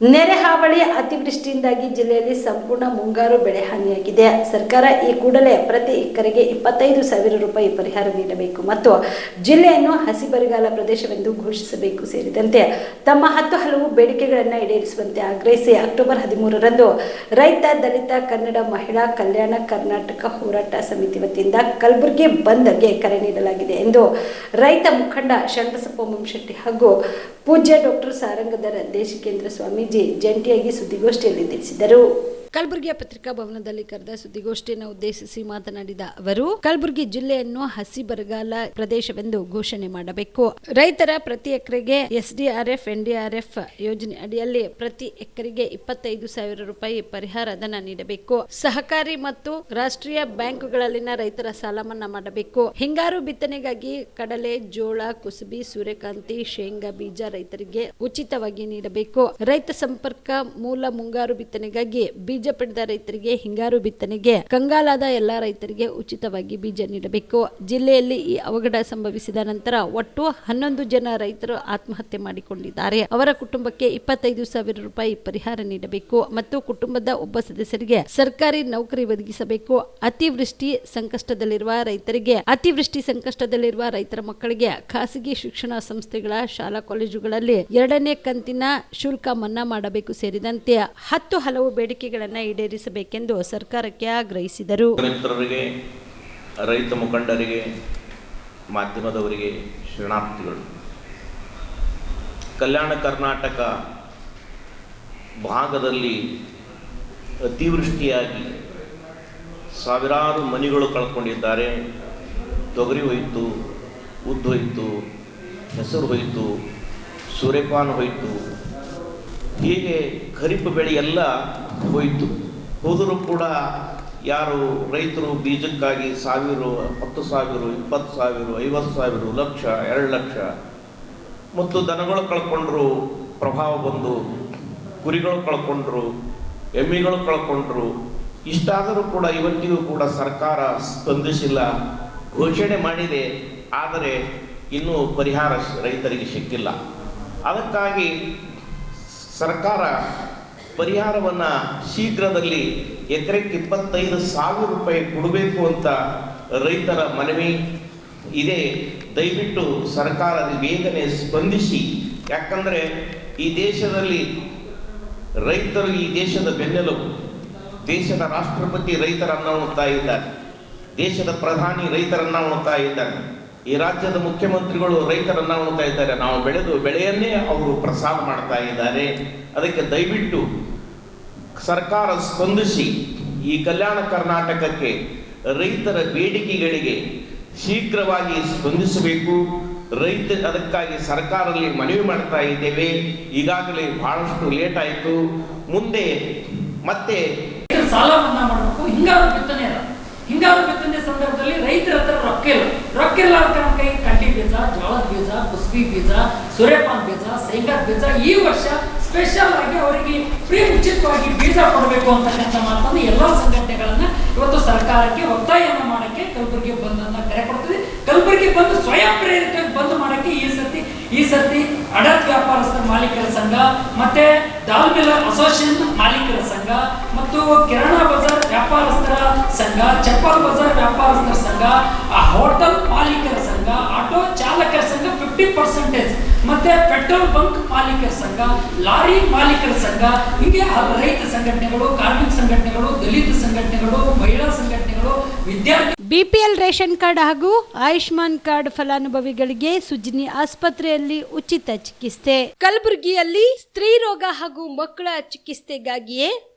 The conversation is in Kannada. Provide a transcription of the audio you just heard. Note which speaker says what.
Speaker 1: ನೆರೆ ಹಾವಳಿ ಅತಿವೃಷ್ಟಿಯಿಂದಾಗಿ ಜಿಲ್ಲೆಯಲ್ಲಿ ಸಂಪೂರ್ಣ ಮುಂಗಾರು ಬೆಳೆ ಹಾನಿಯಾಗಿದೆ. ಸರ್ಕಾರ ಈ ಕೂಡಲೇ ಪ್ರತಿ ಎಕರೆಗೆ ಇಪ್ಪತ್ತೈದು ಸಾವಿರ ರೂಪಾಯಿ ಪರಿಹಾರ ನೀಡಬೇಕು ಮತ್ತು ಜಿಲ್ಲೆಯನ್ನು ಹಸಿ ಬರಗಾಲ ಪ್ರದೇಶವೆಂದು ಘೋಷಿಸಬೇಕು ಸೇರಿದಂತೆ ತಮ್ಮ ಹತ್ತು ಹಲವು ಬೇಡಿಕೆಗಳನ್ನು ಈಡೇರಿಸುವಂತೆ ಆಗ್ರಹಿಸಿ ಅಕ್ಟೋಬರ್ ಹದಿಮೂರರಂದು ರೈತ, ದಲಿತ, ಕನ್ನಡ ಮಹಿಳಾ ಕಲ್ಯಾಣ ಕರ್ನಾಟಕ ಹೋರಾಟ ಸಮಿತಿ ವತಿಯಿಂದ ಕಲಬುರಗಿ ಬಂದ್ಗೆ ಕರೆ ನೀಡಲಾಗಿದೆ ಎಂದು ರೈತ ಮುಖಂಡ ಶರಣಬಸಪ್ಪ ಶೆಟ್ಟಿ ಹಾಗೂ ಪೂಜ್ಯ ಡಾಕ್ಟರ್ ಸಾರಂಗಧರ ದೇಶಿಕೇಂದ್ರ ಸ್ವಾಮೀಜಿ ಜಂಟಿಯಾಗಿ ಸುದ್ದಿಗೋಷ್ಠಿಯಲ್ಲಿ ತಿಳಿಸಿದರು ಕಲಬುರಗಿಯ ಪತ್ರಿಕಾ ಭವನದಲ್ಲಿ ಕರೆದ ಸುದ್ದಿಗೋಷ್ಠಿಯನ್ನು ಉದ್ದೇಶಿಸಿ ಮಾತನಾಡಿದ ಅವರು, ಕಲಬುರಗಿ ಜಿಲ್ಲೆಯನ್ನು ಹಸಿ ಬರಗಾಲ ಪ್ರದೇಶವೆಂದು ಘೋಷಣೆ ಮಾಡಬೇಕು. ರೈತರ ಪ್ರತಿ ಎಕರೆಗೆ ಎಸ್ಡಿಆರ್ಎಫ್ ಎನ್ಡಿಆರ್ಎಫ್ ಯೋಜನೆ ಅಡಿಯಲ್ಲಿ ಪ್ರತಿ ಎಕರೆಗೆ ಇಪ್ಪತ್ತೈದು ಸಾವಿರ ರೂಪಾಯಿ ಪರಿಹಾರ ಧನ ನೀಡಬೇಕು. ಸಹಕಾರಿ ಮತ್ತು ರಾಷ್ಟ್ರೀಯ ಬ್ಯಾಂಕುಗಳಲ್ಲಿನ ರೈತರ ಸಾಲ ಮನ್ನಾ ಮಾಡಬೇಕು. ಹಿಂಗಾರು ಬಿತ್ತನೆಗಾಗಿ ಕಡಲೆ, ಜೋಳ, ಕುಸುಬಿ, ಸೂರ್ಯಕಾಂತಿ, ಶೇಂಗಾ ಬೀಜ ರೈತರಿಗೆ ಉಚಿತವಾಗಿ ನೀಡಬೇಕು. ರೈತ ಸಂಪರ್ಕ ಮೂಲ ಮುಂಗಾರು ಬಿತ್ತನೆಗಾಗಿ ಬೀಜ ಪಡೆದ ರೈತರಿಗೆ ಹಿಂಗಾರು ಬಿತ್ತನೆಗೆ ಕಂಗಾಲಾದ ಎಲ್ಲಾ ರೈತರಿಗೆ ಉಚಿತವಾಗಿ ಬೀಜ ನೀಡಬೇಕು. ಜಿಲ್ಲೆಯಲ್ಲಿ ಈ ಅವಘಡ ಸಂಭವಿಸಿದ ನಂತರ ಒಟ್ಟು ಹನ್ನೊಂದು ಜನ ರೈತರು ಆತ್ಮಹತ್ಯೆ ಮಾಡಿಕೊಂಡಿದ್ದಾರೆ. ಅವರ ಕುಟುಂಬಕ್ಕೆ ಇಪ್ಪತ್ತೈದು ಸಾವಿರ ರೂಪಾಯಿ ಪರಿಹಾರ ನೀಡಬೇಕು. ಮತ್ತು ಕುಟುಂಬದ ಒಬ್ಬ ಸದಸ್ಯರಿಗೆ ಸರ್ಕಾರಿ ನೌಕರಿ ಒದಗಿಸಬೇಕು. ಅತಿವೃಷ್ಟಿ ಸಂಕಷ್ಟದಲ್ಲಿರುವ ರೈತರಿಗೆ, ಅತಿವೃಷ್ಟಿ ಸಂಕಷ್ಟದಲ್ಲಿರುವ ರೈತರ ಮಕ್ಕಳಿಗೆ ಖಾಸಗಿ ಶಿಕ್ಷಣ ಸಂಸ್ಥೆಗಳ ಶಾಲಾ ಕಾಲೇಜುಗಳಲ್ಲಿ ಎರಡನೇ ಕಂತಿನ ಶುಲ್ಕ ಮನ್ನಾ ಮಾಡಬೇಕು ಸೇರಿದಂತೆ ಹತ್ತು ಹಲವು ಬೇಡಿಕೆಗಳನ್ನು ಈಡೇರಿಸಬೇಕೆಂದು ಸರ್ಕಾರಕ್ಕೆ ಆಗ್ರಹಿಸಿದರು.
Speaker 2: ಮಿತ್ರರಿಗೆ ರೈತ ಮುಖಂಡರಿಗೆ, ಮಾಧ್ಯಮದವರಿಗೆ ಶರಣಾರ್ಥಿಗಳು, ಕಲ್ಯಾಣ ಕರ್ನಾಟಕ ಭಾಗದಲ್ಲಿ ಅತಿವೃಷ್ಟಿಯಾಗಿ ಸಾವಿರಾರು ಮನೆಗಳು ಕಳ್ಕೊಂಡಿದ್ದಾರೆ. ತೊಗರಿ ಹೋಯಿತು, ಉದ್ದು ಹೋಯಿತು, ಹೆಸರು ಹೋಯಿತು, ಸೂರ್ಯಪಾನ ಹೋಯಿತು ಹೀಗೆ ಖರೀಫ್ ಬೆಳೆ ಎಲ್ಲ ಹೋಯಿತು. ಹೋದರೂ ಕೂಡ ಯಾರು ರೈತರು ಬೀಜಕ್ಕಾಗಿ ಸಾವಿರ, ಹತ್ತು ಸಾವಿರ, ಇಪ್ಪತ್ತು ಸಾವಿರ, ಐವತ್ತು ಸಾವಿರ, ಲಕ್ಷ, ಎರಡು ಲಕ್ಷ ಮತ್ತು ದನಗಳು ಕಳ್ಕೊಂಡ್ರು, ಪ್ರಭಾವ ಬಂದು, ಕುರಿಗಳು ಕಳ್ಕೊಂಡ್ರು, ಎಮ್ಮಿಗಳು ಕಳ್ಕೊಂಡ್ರು, ಇಷ್ಟಾದರೂ ಕೂಡ ಇವತ್ತಿಗೂ ಕೂಡ ಸರ್ಕಾರ ಸ್ಪಂದಿಸಿಲ್ಲ, ಘೋಷಣೆ ಮಾಡಿದೆ, ಆದರೆ ಇನ್ನೂ ಪರಿಹಾರ ರೈತರಿಗೆ ಸಿಕ್ಕಿಲ್ಲ. ಅದಕ್ಕಾಗಿ ಸರ್ಕಾರ ಪರಿಹಾರವನ್ನು ಶೀಘ್ರದಲ್ಲಿ ಎಕರೆಗೆ ಇಪ್ಪತ್ತೈದು ಸಾವಿರ ರೂಪಾಯಿ ಕೊಡಬೇಕು ಅಂತ ರೈತರ ಮನವಿ ಇದೆ. ದಯವಿಟ್ಟು ಸರ್ಕಾರ ಬೇಗನೆ ಸ್ಪಂದಿಸಿ. ಯಾಕಂದರೆ ಈ ದೇಶದಲ್ಲಿ ರೈತರು ಈ ದೇಶದ ಬೆನ್ನೆಲುಬು. ದೇಶದ ರಾಷ್ಟ್ರಪತಿ ರೈತರನ್ನ ಉಣ್ತಾ ಇದ್ದಾರೆ. ದೇಶದ ಪ್ರಧಾನಿ ರೈತರನ್ನ ಉಣ್ತಾ ಇದ್ದಾರೆ. ಈ ರಾಜ್ಯದ ಮುಖ್ಯಮಂತ್ರಿಗಳು ರೈತರನ್ನ ಉಣ್ತಾ ಇದ್ದಾರೆ. ನಾವು ಬೆಳೆದು ಬೆಳೆಯನ್ನೇ ಅವರು ಪ್ರಸಾರ ಮಾಡ್ತಾ ಇದ್ದಾರೆ. ಅದಕ್ಕೆ ದಯವಿಟ್ಟು ಸರ್ಕಾರ ಸ್ಪಂದಿಸಿ ಈ ಕಲ್ಯಾಣ ಕರ್ನಾಟಕಕ್ಕೆ ರೈತರ ಬೇಡಿಕೆಗಳಿಗೆ ಶೀಘ್ರವಾಗಿ ಸ್ಪಂದಿಸಬೇಕು. ರೈತ ಅದಕ್ಕಾಗಿ ಸರ್ಕಾರದಲ್ಲಿ ಮನವಿ ಮಾಡ್ತಾ ಇದ್ದೇವೆ. ಈಗಾಗಲೇ ಬಹಳಷ್ಟು ಲೇಟ್ ಆಯಿತು. ಮುಂದೆ ಮತ್ತೆ
Speaker 3: ಸಾಲ ಮನ್ನಾ ಮಾಡಬೇಕು. ಹಿಂಗಾರು ಬಿತ್ತನೆ ಹಿಂಗಾರು ಬಿತ್ತನೆ ಸಂದರ್ಭದಲ್ಲಿ ರೈತರ ಹತ್ರ ರೊಕ್ಕ ಇಲ್ಲ. ರೊಕ್ಕ ಇಲ್ಲ ಅಂತ ನಮ್ಮ ಕೈ ಕಡ್ಡಿ ಬೀಜ ಜೋಳದ ಬೀಜ, ಕುಸ್ಬಿ ಬೀಜ, ಸೂರ್ಯಪಾನ್ ಬೀಜ ಶೇಂಗಾದ ಬೀಜ, ಈ ವರ್ಷ ಸ್ಪೆಷಲ್ ಆಗಿ ಅವರಿಗೆ ಫ್ರೀ ಉಚಿತವಾಗಿ ಬೀಜ ಕೊಡಬೇಕು ಅಂತಕ್ಕಂಥ ಮಾತನ್ನು ಎಲ್ಲ ಸಂಘಟನೆಗಳನ್ನ ಇವತ್ತು ಸರ್ಕಾರಕ್ಕೆ ಒತ್ತಾಯವನ್ನು ಮಾಡಕ್ಕೆ ಕಲಬುರಗಿ ಬಂದನ್ನ ಕರೆ ಕೊಡ್ತದೆ. ಕಲಬುರಗಿ ಬಂದು ಸ್ವಯಂ ಪ್ರೇರಿತವಾಗಿ ಬಂದ್ ಮಾಡಕ್ಕೆ ಈ ಸರ್ತಿ ಈ ಸರ್ತಿ ಅಡತ್ ವ್ಯಾಪಾರಸ್ಥರ ಮಾಲೀಕರ ಸಂಘ, ಮತ್ತೆ ದಾಲ್ ಮಿಲ್ಲರ್ ಅಸೋಸಿಯೇಷನ್ ಮಾಲೀಕರ ಸಂಘ, ಮತ್ತು ಕಿರಾಣಾ ಬಜಾರ್ ವ್ಯಾಪಾರಸ್ಥರ ಸಂಘ ಚಪ್ಪಲ್ ಬಜಾರ್ ವ್ಯಾಪಾರಸ್ಥರ ಸಂಘ, ಆ ಹೋಟೆಲ್ ಮಾಲೀಕರ ಸಂಘ ಆಟೋ ಚಾಲಕರ ಸಂಘ ಫಿಫ್ಟಿ ಪರ್ಸೆಂಟೇಜ್ ಮತ್ತೆ ಪೆಟ್ರೋಲ್ ಬಂಕ್ ಮಾಲೀಕರ ಸಂಘ, ಲಾರಿ ಮಾಲೀಕರ ಸಂಘ, ಹೀಗೆ ರೈತ ಸಂಘಟನೆಗಳು, ಕಾರ್ಮಿಕ ಸಂಘಟನೆಗಳು, ದಲಿತ ಸಂಘಟನೆಗಳು, ಮಹಿಳಾ ಸಂಘಟನೆಗಳು, ವಿದ್ಯಾರ್ಥಿ
Speaker 1: ಬಿಪಿಎಲ್ ರೇಷನ್ ಕಾರ್ಡ್ ಹಾಗೂ ಆಯುಷ್ಮಾನ್ ಕಾರ್ಡ್ ಫಲಾನುಭವಿಗಳಿಗೆ ಸುಜಿನಿ ಆಸ್ಪತ್ರೆಯಲ್ಲಿ ಉಚಿತ ಚಿಕಿತ್ಸೆ. ಕಲಬುರಗಿಯಲ್ಲಿ ಸ್ತ್ರೀ ರೋಗ ಹಾಗೂ ಮಕ್ಕಳ ಚಿಕಿತ್ಸೆಗಾಗಿಯೇ